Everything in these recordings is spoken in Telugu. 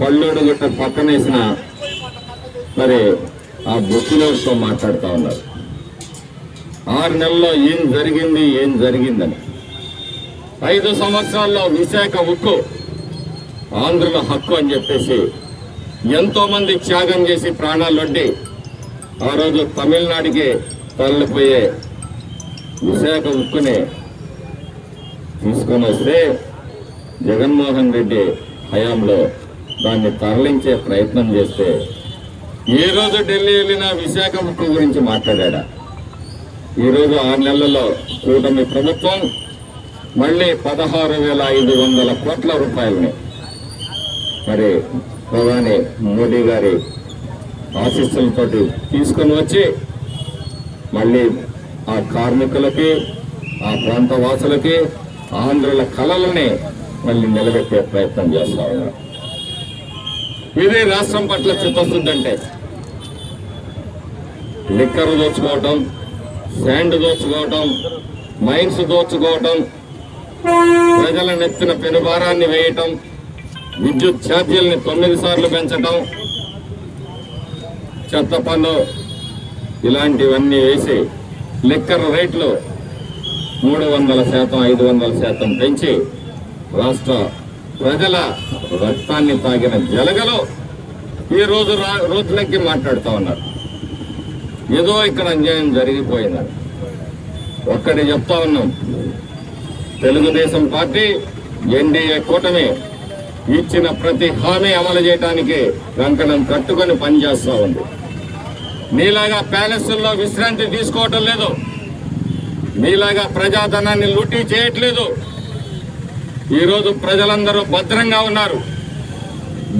పళ్ళోడు గుట్ట పక్కనేసిన మరి ఆ బొత్తినోడితో మాట్లాడుతూ ఉన్నారు. ఆరు నెలల్లో ఏం జరిగింది ఏం జరిగిందని. ఐదు సంవత్సరాల్లో విశాఖ ఉక్కు ఆంధ్రుల హక్కు అని చెప్పేసి ఎంతో మంది త్యాగం చేసి ప్రాణాలొడ్డి ఆ రోజు తమిళనాడుకి తరలిపోయే విశాఖ ఉక్కుని తీసుకొని వస్తే జగన్మోహన్ రెడ్డి హయాంలో దాన్ని తరలించే ప్రయత్నం చేస్తే ఏ రోజు ఢిల్లీ వెళ్ళినా విశాఖ ఉక్కు గురించి మాట్లాడా ఈరోజు ఆరు నెలల్లో కూటమి ప్రభుత్వం మళ్ళీ పదహారు వేల ఐదు వందల కోట్ల రూపాయలని. మరి ప్రధాని మోడీ గారి ఆశీస్సులతో తీసుకొని వచ్చి మళ్ళీ ఆ కార్మికులకి ఆ ప్రాంత వాసులకి ఆంధ్రుల కళలని మళ్ళీ నిలబెట్టే ప్రయత్నం చేస్తా ఉన్నారు. ఇదే రాష్ట్రం పట్ల చిత్తశుద్ధంటే లిక్కర్ దోచుకోవటం శాండ్ దోచుకోవటం మైన్స్ దోచుకోవటం ప్రజల నెత్తిన పెనుభారాన్ని వేయటం విద్యుత్ ఛార్జీల్ని తొమ్మిది సార్లు పెంచటం చెత్త పన్ను ఇలాంటివన్నీ వేసి లిక్కర్ రేట్లు మూడు వందల శాతం ఐదు వందల శాతం పెంచి రాష్ట్ర ప్రజల రక్తాన్ని తాగిన జలగలో ఈ రోజు రా- రోజులకి మాట్లాడుతూ ఉన్నారు. ఏదో ఇక్కడ అన్యాయం జరిగిపోయిందని. ఒక్కటి చెప్తా ఉన్నాం. తెలుగుదేశం పార్టీ ఎన్డీఏ కూటమి ఇచ్చిన ప్రతి హామీ అమలు చేయడానికి కంకణం కట్టుకొని పనిచేస్తూ ఉంది. నీలాగా ప్యాలెస్ల్లో విశ్రాంతి తీసుకోవటం లేదు. నీలాగా ప్రజాధనాన్ని లూటీ చేయట్లేదు. ఈరోజు ప్రజలందరూ భద్రంగా ఉన్నారు.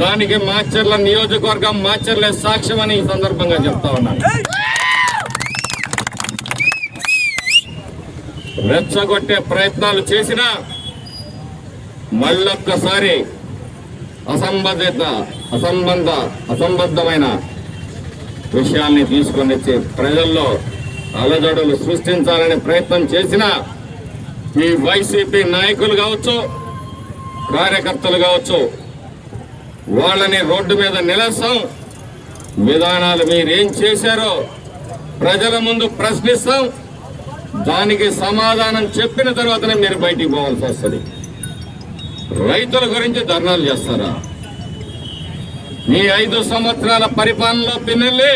దానికి మాచర్ల నియోజకవర్గం మాచర్లే సాక్ష్యం అని ఈ సందర్భంగా చెప్తా ఉన్నాను రెచ్చగొట్టే ప్రయత్నాలు చేసినా మళ్ళొక్కసారి అసంబంధిత అసంబంధ అసంబద్ధమైన విషయాన్ని తీసుకొని వచ్చి ప్రజల్లో అలజడులు సృష్టించాలని ప్రయత్నం చేసినా ఈ వైసీపీ నాయకులు కావచ్చు కార్యకర్తలు కావచ్చు వాళ్ళని రోడ్డు మీద నిలస్తాం విధానాలు మీరేం చేశారో ప్రజల ముందు ప్రశ్నిస్తాం. దానికి సమాధానం చెప్పిన తర్వాతనే మీరు బయటికి పోవాల్సి వస్తుంది. రైతుల గురించి ధర్నాలు చేస్తారా? మీ ఐదు సంవత్సరాల పరిపాలనలో పిన్నెల్లి